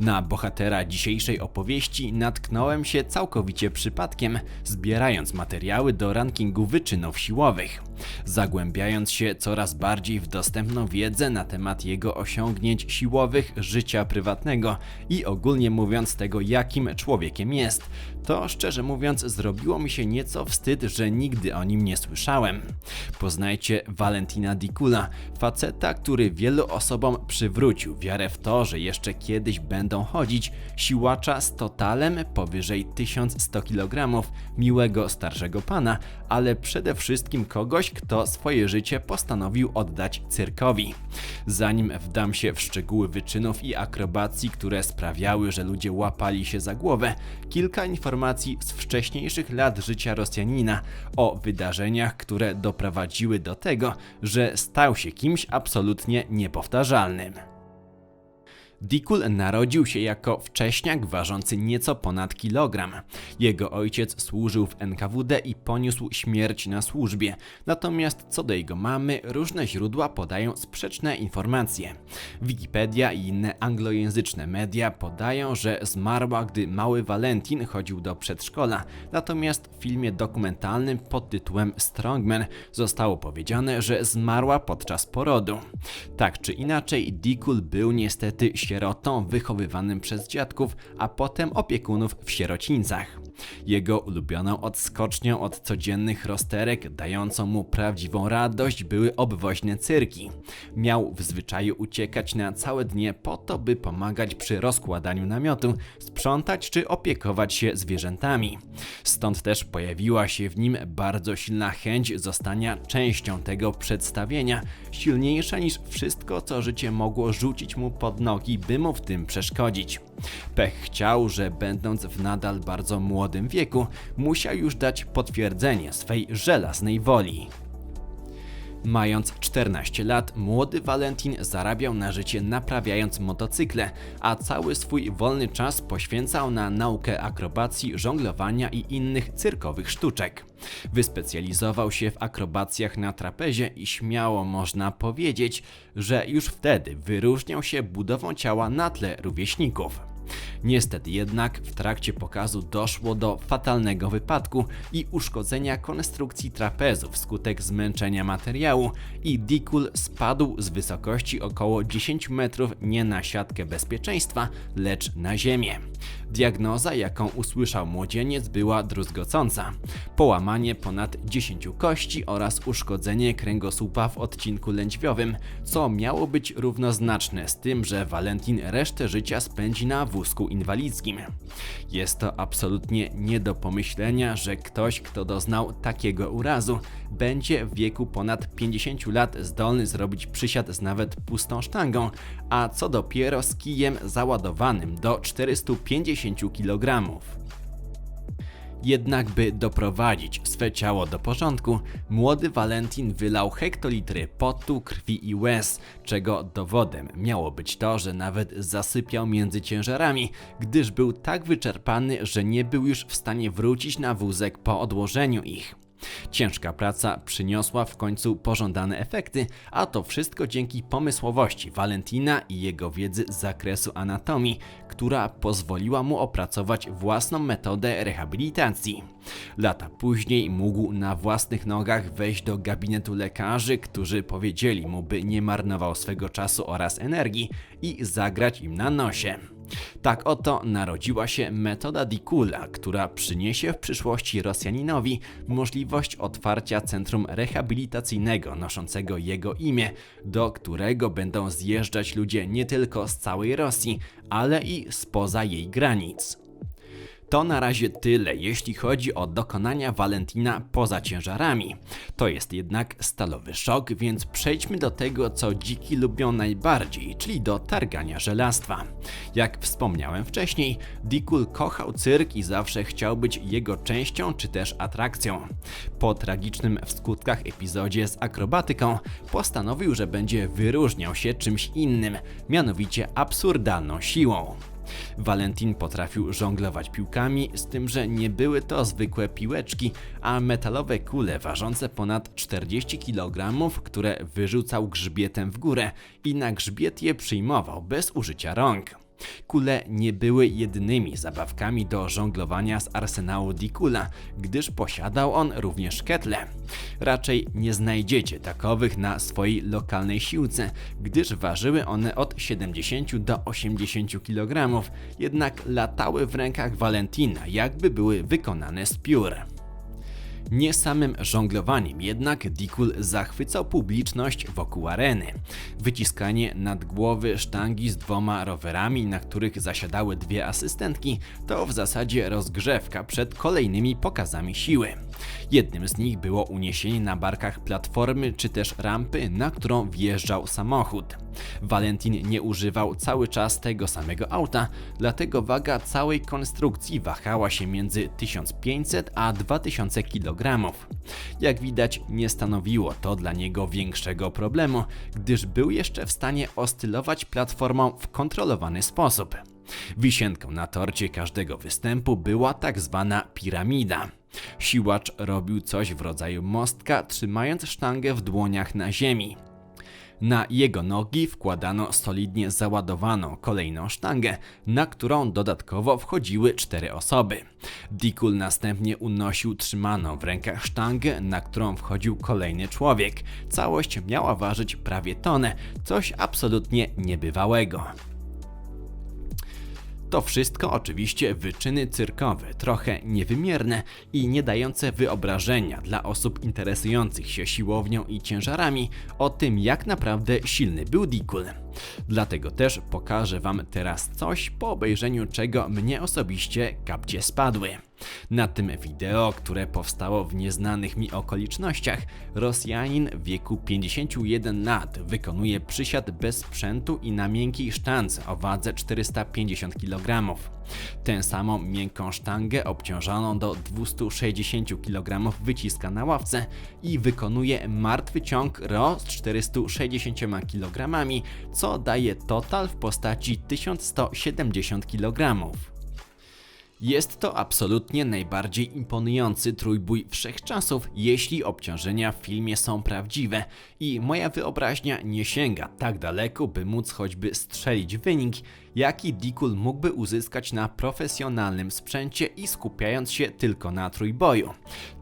Na bohatera dzisiejszej opowieści natknąłem się całkowicie przypadkiem, zbierając materiały do rankingu wyczynów siłowych. Zagłębiając się coraz bardziej w dostępną wiedzę na temat jego osiągnięć siłowych, życia prywatnego i ogólnie mówiąc tego, jakim człowiekiem jest, to szczerze mówiąc zrobiło mi się nieco wstyd, że nigdy o nim nie słyszałem. Poznajcie Valentina Dikula, faceta, który wielu osobom przywrócił wiarę w to, że jeszcze kiedyś będą chodzić, siłacza z totalem powyżej 1100 kg, miłego starszego pana, ale przede wszystkim kogoś, kto swoje życie postanowił oddać cyrkowi. Zanim wdam się w szczegóły wyczynów i akrobacji, które sprawiały, że ludzie łapali się za głowę, kilka informacji z wcześniejszych lat życia Rosjanina o wydarzeniach, które doprowadziły do tego, że stał się kimś absolutnie niepowtarzalnym. Dikul narodził się jako wcześniak ważący nieco ponad kilogram. Jego ojciec służył w NKWD i poniósł śmierć na służbie. Natomiast co do jego mamy, różne źródła podają sprzeczne informacje. Wikipedia i inne anglojęzyczne media podają, że zmarła, gdy mały Valentin chodził do przedszkola. Natomiast w filmie dokumentalnym pod tytułem Strongman zostało powiedziane, że zmarła podczas porodu. Tak czy inaczej, Dikul był niestety sierotą wychowywanym przez dziadków, a potem opiekunów w sierocińcach. Jego ulubioną odskocznią od codziennych rozterek, dającą mu prawdziwą radość, były obwoźne cyrki. Miał w zwyczaju uciekać na całe dnie po to, by pomagać przy rozkładaniu namiotu, sprzątać czy opiekować się zwierzętami. Stąd też pojawiła się w nim bardzo silna chęć zostania częścią tego przedstawienia, silniejsza niż wszystko, co życie mogło rzucić mu pod nogi, by mu w tym przeszkodzić. Pech chciał, że będąc w nadal bardzo młodym wieku, musiał już dać potwierdzenie swej żelaznej woli. Mając 14 lat, młody Valentin zarabiał na życie naprawiając motocykle, a cały swój wolny czas poświęcał na naukę akrobacji, żonglowania i innych cyrkowych sztuczek. Wyspecjalizował się w akrobacjach na trapezie i śmiało można powiedzieć, że już wtedy wyróżniał się budową ciała na tle rówieśników. Niestety jednak w trakcie pokazu doszło do fatalnego wypadku i uszkodzenia konstrukcji trapezu wskutek zmęczenia materiału i Dikul spadł z wysokości około 10 metrów nie na siatkę bezpieczeństwa, lecz na ziemię. Diagnoza, jaką usłyszał młodzieniec, była druzgocąca. Połamanie ponad 10 kości oraz uszkodzenie kręgosłupa w odcinku lędźwiowym, co miało być równoznaczne z tym, że Valentin resztę życia spędzi na wózku inwalidzkim. Jest to absolutnie nie do pomyślenia, że ktoś, kto doznał takiego urazu, będzie w wieku ponad 50 lat zdolny zrobić przysiad z nawet pustą sztangą, a co dopiero z kijem załadowanym do 450 kg. Jednak by doprowadzić swe ciało do porządku, młody Valentin wylał hektolitry potu, krwi i łez, czego dowodem miało być to, że nawet zasypiał między ciężarami, gdyż był tak wyczerpany, że nie był już w stanie wrócić na wózek po odłożeniu ich. Ciężka praca przyniosła w końcu pożądane efekty, a to wszystko dzięki pomysłowości Valentina i jego wiedzy z zakresu anatomii, która pozwoliła mu opracować własną metodę rehabilitacji. Lata później mógł na własnych nogach wejść do gabinetu lekarzy, którzy powiedzieli mu, by nie marnował swego czasu oraz energii i zagrać im na nosie. Tak oto narodziła się metoda Dikula, która przyniesie w przyszłości Rosjaninowi możliwość otwarcia centrum rehabilitacyjnego noszącego jego imię, do którego będą zjeżdżać ludzie nie tylko z całej Rosji, ale i spoza jej granic. To na razie tyle, jeśli chodzi o dokonania Valentina poza ciężarami. To jest jednak stalowy szok, więc przejdźmy do tego, co dziki lubią najbardziej, czyli do targania żelastwa. Jak wspomniałem wcześniej, Dikul kochał cyrk i zawsze chciał być jego częścią czy też atrakcją. Po tragicznym w skutkach epizodzie z akrobatyką postanowił, że będzie wyróżniał się czymś innym, mianowicie absurdalną siłą. Valentin potrafił żonglować piłkami, z tym, że nie były to zwykłe piłeczki, a metalowe kule ważące ponad 40 kg, które wyrzucał grzbietem w górę i na grzbiet je przyjmował bez użycia rąk. Kule nie były jedynymi zabawkami do żonglowania z arsenału Dikula, gdyż posiadał on również ketle. Raczej nie znajdziecie takowych na swojej lokalnej siłce, gdyż ważyły one od 70 do 80 kg, jednak latały w rękach Valentina, jakby były wykonane z piór. Nie samym żonglowaniem jednak Dikul zachwycał publiczność wokół areny. Wyciskanie nad głowy sztangi z dwoma rowerami, na których zasiadały dwie asystentki, to w zasadzie rozgrzewka przed kolejnymi pokazami siły. Jednym z nich było uniesienie na barkach platformy czy też rampy, na którą wjeżdżał samochód. Valentin nie używał cały czas tego samego auta, dlatego waga całej konstrukcji wahała się między 1500 a 2000 kg. Jak widać, nie stanowiło to dla niego większego problemu, gdyż był jeszcze w stanie oscylować platformą w kontrolowany sposób. Wisienką na torcie każdego występu była tak zwana piramida. Siłacz robił coś w rodzaju mostka, trzymając sztangę w dłoniach na ziemi. Na jego nogi wkładano solidnie załadowaną kolejną sztangę, na którą dodatkowo wchodziły cztery osoby. Dikul następnie unosił trzymaną w rękach sztangę, na którą wchodził kolejny człowiek. Całość miała ważyć prawie tonę, coś absolutnie niebywałego. To wszystko oczywiście wyczyny cyrkowe, trochę niewymierne i nie dające wyobrażenia dla osób interesujących się siłownią i ciężarami o tym, jak naprawdę silny był Dikul. Dlatego też pokażę Wam teraz coś, po obejrzeniu czego mnie osobiście kapcie spadły. Na tym wideo, które powstało w nieznanych mi okolicznościach, Rosjanin w wieku 51 lat wykonuje przysiad bez sprzętu i na miękkiej sztance o wadze 450 kg. Tę samą miękką sztangę obciążoną do 260 kg wyciska na ławce i wykonuje martwy ciąg RO z 460 kg, co daje total w postaci 1170 kg. Jest to absolutnie najbardziej imponujący trójbój wszechczasów, jeśli obciążenia w filmie są prawdziwe i moja wyobraźnia nie sięga tak daleko, by móc choćby strzelić wynik, jaki Dikul mógłby uzyskać na profesjonalnym sprzęcie i skupiając się tylko na trójboju.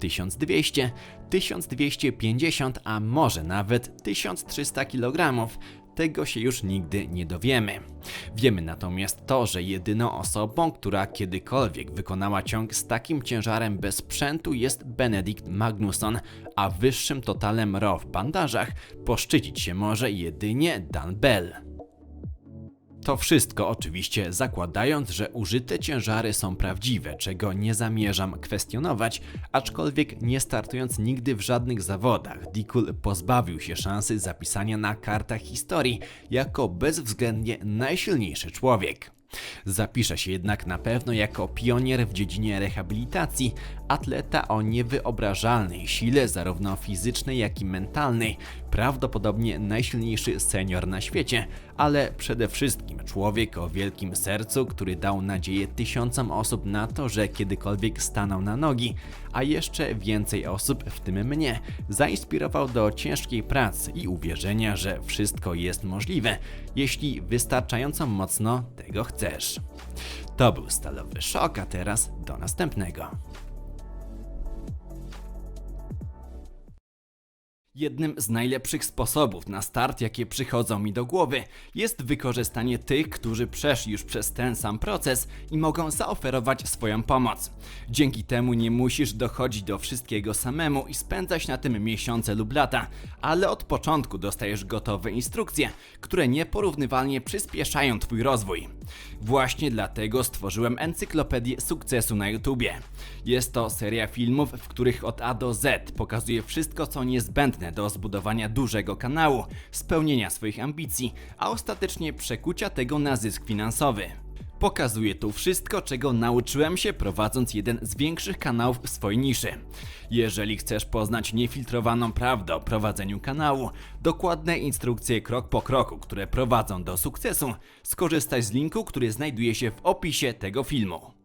1200, 1250, a może nawet 1300 kg tego się już nigdy nie dowiemy. Wiemy natomiast to, że jedyną osobą, która kiedykolwiek wykonała ciąg z takim ciężarem bez sprzętu jest Benedikt Magnusson, a wyższym totalem RO w bandażach poszczycić się może jedynie Dan Bell. To wszystko oczywiście zakładając, że użyte ciężary są prawdziwe, czego nie zamierzam kwestionować, aczkolwiek nie startując nigdy w żadnych zawodach, Dikul pozbawił się szansy zapisania na kartach historii jako bezwzględnie najsilniejszy człowiek. Zapisze się jednak na pewno jako pionier w dziedzinie rehabilitacji, atleta o niewyobrażalnej sile zarówno fizycznej jak i mentalnej, prawdopodobnie najsilniejszy senior na świecie, ale przede wszystkim człowiek o wielkim sercu, który dał nadzieję tysiącom osób na to, że kiedykolwiek staną na nogi, a jeszcze więcej osób, w tym mnie, zainspirował do ciężkiej pracy i uwierzenia, że wszystko jest możliwe, jeśli wystarczająco mocno tego chcesz. To był stalowy szok, a teraz do następnego. Jednym z najlepszych sposobów na start, jakie przychodzą mi do głowy, jest wykorzystanie tych, którzy przeszli już przez ten sam proces i mogą zaoferować swoją pomoc. Dzięki temu nie musisz dochodzić do wszystkiego samemu i spędzać na tym miesiące lub lata, ale od początku dostajesz gotowe instrukcje, które nieporównywalnie przyspieszają Twój rozwój. Właśnie dlatego stworzyłem Encyklopedię Sukcesu na YouTubie. Jest to seria filmów, w których od A do Z pokazuję wszystko, co do zbudowania dużego kanału, spełnienia swoich ambicji, a ostatecznie przekucia tego na zysk finansowy. Pokazuję tu wszystko, czego nauczyłem się prowadząc jeden z większych kanałów w swojej niszy. Jeżeli chcesz poznać niefiltrowaną prawdę o prowadzeniu kanału, dokładne instrukcje krok po kroku, które prowadzą do sukcesu, skorzystaj z linku, który znajduje się w opisie tego filmu.